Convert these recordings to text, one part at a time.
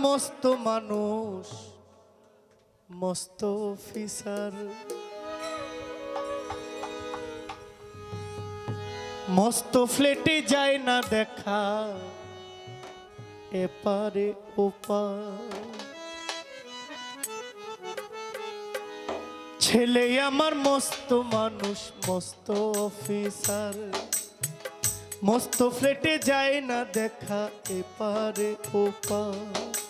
মস্ত মানুষ, মস্ত অফিসার। মস্ত ফ্লেটে যায় না দেখা, এপারে ওপার। ছেলে আমার মস্ত মানুষ, মস্ত অফিসার। মস্ত ফ্লেটে যায় না দেখা, এপারে ওপার।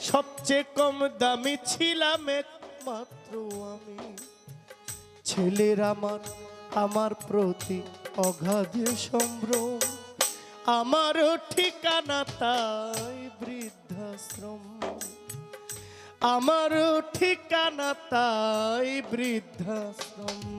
সবচেয়ে কম দামি ছিলাম একমাত্র আমি। ছেলের আমার আমার প্রতি অগাধ সম্ভ্রম। আমারও ঠিকানা তাই বৃদ্ধাশ্রম। আমারও ঠিকানা তাই বৃদ্ধাশ্রম।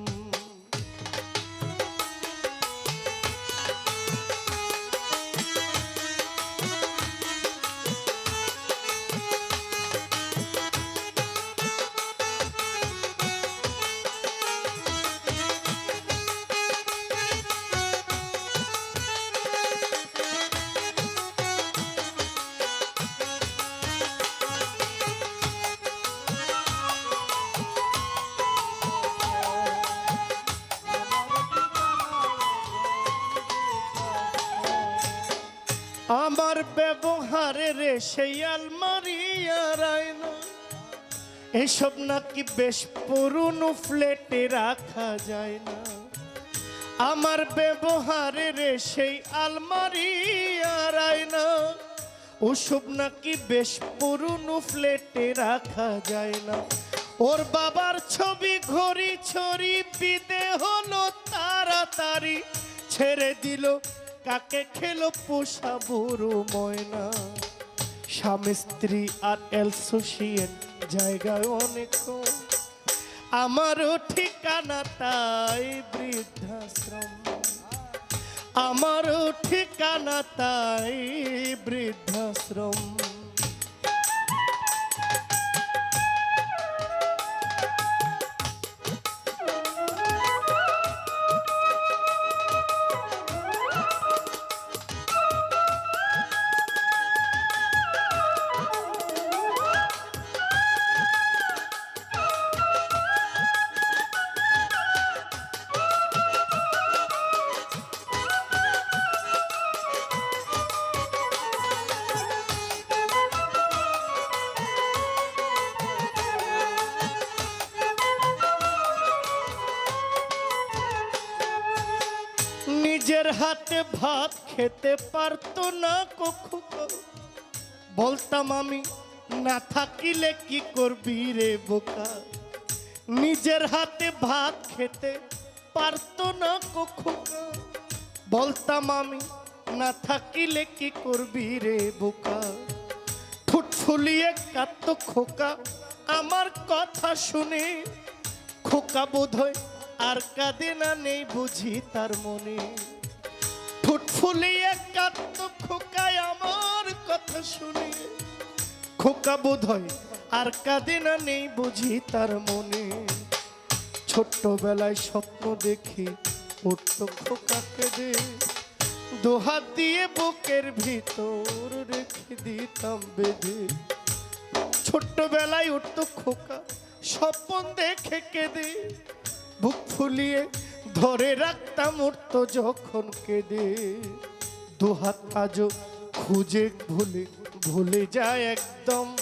আমার ব্যবহারে রে সেই আলমারি আর এসব নাকি বেশ পুরনো ফ্লেটে রাখা যায় না। আমার ব্যবহারে রে সেই আলমারি আর আয়না। ওসব নাকি বেশ পুরনো ফ্লেটে রাখা যায় না। ওর বাবার ছবি ঘড়ি ছড়ি বিদে হলো তাড়াতাড়ি। ছেড়ে দিল কাকে খেল পোষা বুড়ো ময়না? স্বামী, স্ত্রী আর অ্যালসোসিয়েট জায়গায় অনেক। আমারও ঠিকানা তাই বৃদ্ধাশ্রম। আমারও ঠিকানা তাই বৃদ্ধাশ্রম। হাতে ভাত খেতে পারতো না কখনো। বলতাম আমি, না থাকিলে কি করবি রে বোকা? নিজের হাতে ভাত খেতে পারতো না কখু বলতাম আমি, না থাকিলে কি করবি রে বোকা? ঠোঁট ফুলিয়ে কাঁদতো খোকা, আমার কথা শুনে। খোকা বোধহয় আর কাঁদে না নেই বুঝি তার মনে। ঠোঁট ফুলিয়ে কাঁদতো, খোকায় আমার কথা শুনে। খোকা বোধহয় আর কাঁদে না নেই বুঝি তার মনে। ছোট্টবেলায় স্বপ্ন দেখি উঠত খোকাকে দে দোহাত দিয়ে বুকের ভিতর রেখে দিতাম বেঁধে। ছোট্টবেলায় উঠতো খোকা স্বপন দেখে কেঁদে। বুক ফুলিয়ে ধরে রাখতাম উঠতো যখন কেঁদে। দুহাত আজও খুঁজে ভুলে ভুলে যায় একদম।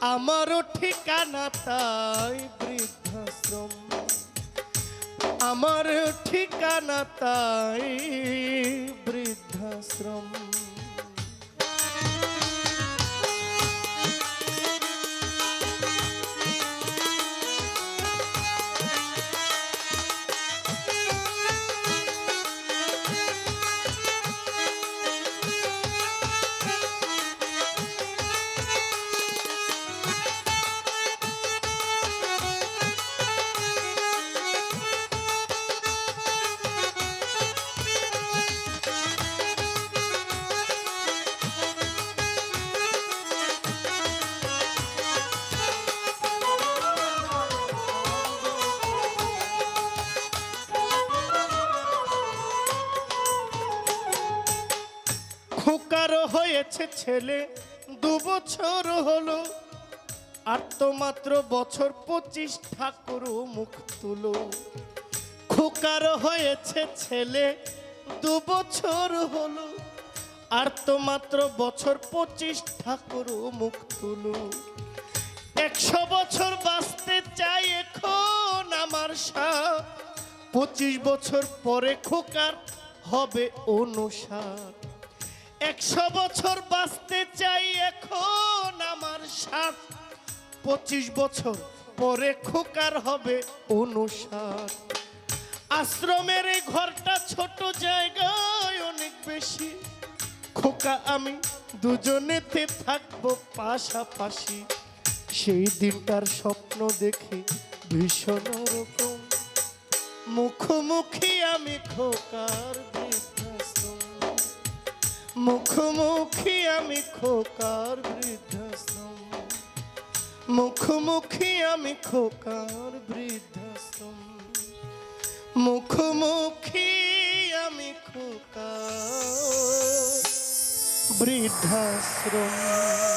আমারও ঠিকানা তাই বৃদ্ধাশ্রম। আমার ঠিকানা তাই বৃদ্ধাশ্রম। খোকারও হয়েছে ছেলে, দু বছর হলো। আর তো মাত্র বছর পঁচিশ ঠাকুর মুখ তুলো। খোকারও হয়েছে ছেলে, দু বছর হলো। আর তো মাত্র বছর পঁচিশ ঠাকুর মুখ তুলো। একশো বছর বাঁচতে চাই এখন আমার সাপ। পঁচিশ বছর পরে খোকার হবে অনুসার। একশো বছর বাঁচতে চাই এখন আমার সাপ পঁচিশ বছর পরে খোকার হবে অনুসার। আশ্রমের এই ঘরটা ছোট জায়গায় অনেক বেশি। খোকা, আমি দুজনেতে থাকব পাশাপাশি। সেই দিনটার স্বপ্ন দেখে ভীষণ রকম। মুখোমুখি আমি খোকার মুখোমুখি আমি খোকার বৃদ্ধাশ্রম। মুখোমুখি আমি খোকার বৃদ্ধাশ্রম। মুখোমুখি আমি খোকার বৃদ্ধাশ্রম।